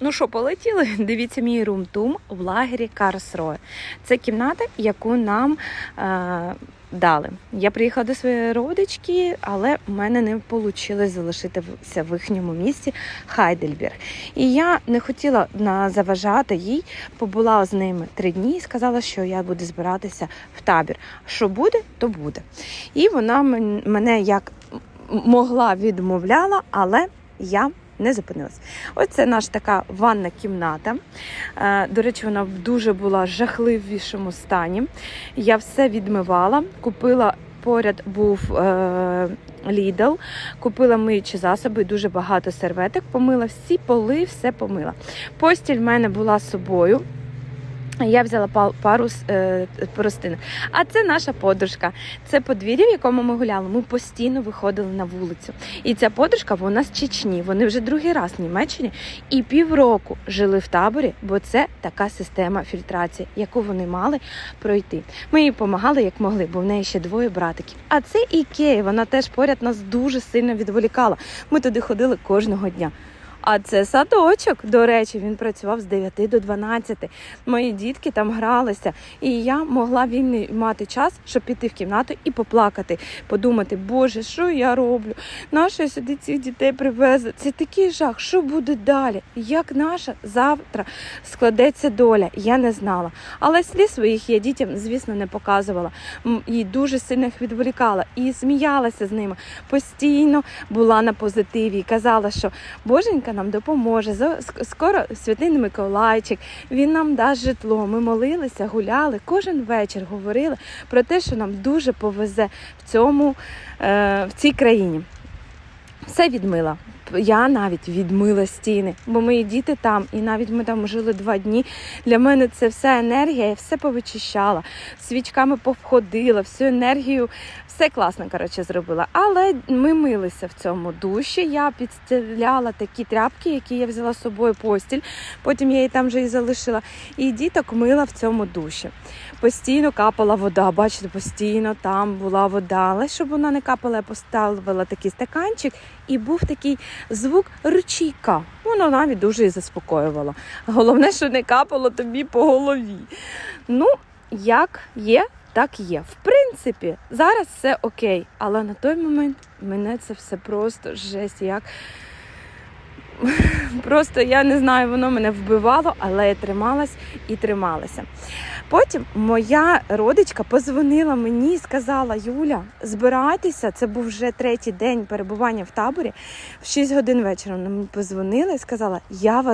Ну що, полетіли? Дивіться мій румтум в лагері Карсрое. Це кімната, яку нам е, дали. Я приїхала до своєї родички, але в мене не вийшло залишитися в їхньому місті Хайдельберг. І я не хотіла заважати їй, побула з ними три дні і сказала, що я буду збиратися в табір. Що буде, то буде. І вона мене як могла відмовляла, але я не зупинилась. Ось це наша така ванна кімната. Е, До речі, вона в дуже була жахливішому стані. Я все відмивала, купила. Поряд був е, купила миючі засоби, дуже багато серветок, помила всі поли, все помила. Постіль в мене була з собою. Я взяла па- пару е, простинок. А це наша подружка. Це подвір'я, в якому ми гуляли. Ми постійно виходили на вулицю. І ця подружка вона з Чечні. Вони вже другий раз в Німеччині і півроку жили в таборі, бо це така система фільтрації, яку вони мали пройти. Ми їй допомагали як могли, бо в неї ще двоє братиків. А це Ікея, вона теж поряд нас дуже сильно відволікала. Ми туди ходили кожного дня. А це садочок. До речі, він працював з 9 до 12. Мої дітки там гралися, і я могла вільний мати час, щоб піти в кімнату і поплакати, подумати, Боже, що я роблю? Нащо сюди цих дітей привезла? Це такий жах. Що буде далі? Як наша завтра складеться доля? Я не знала. Але сліз своїх я дітям, звісно, не показувала. І дуже сильно їх відволікала і сміялася з ними. Постійно була на позитиві і казала, що Боженька нам допоможе. Скоро святий Миколайчик, він нам дасть житло. Ми молилися, гуляли. Кожен вечір говорили про те, що нам дуже повезе в цьому е, в цій країні. Все відмила. Я навіть відмила стіни, бо мої діти там, і навіть ми там жили два дні. Для мене це вся енергія, я все повичищала, свічками повходила, всю енергію, все класно, коротше, зробила. Але ми милися в цьому душі. Я підстеляла такі тряпки, які я взяла з собою постіль. Потім я її там вже і залишила. І діток мила в цьому душі. Постійно капала вода. Бачите, постійно там була вода. Але щоб вона не капала, я поставила такий стаканчик, і був такий звук ручійка. Воно навіть дуже і заспокоювало. Головне, що не капало тобі по голові. Ну, як є, так є. В принципі, зараз все окей, але на той момент мене це все просто жесть. Як просто я не знаю, воно мене вбивало, але я трималась і трималася. Потім моя родичка позвонила мені і сказала: Юля, збирайтеся. Це був вже третій день перебування в таборі. В 6 годин вечора вона мені позвонила і сказала: Я вас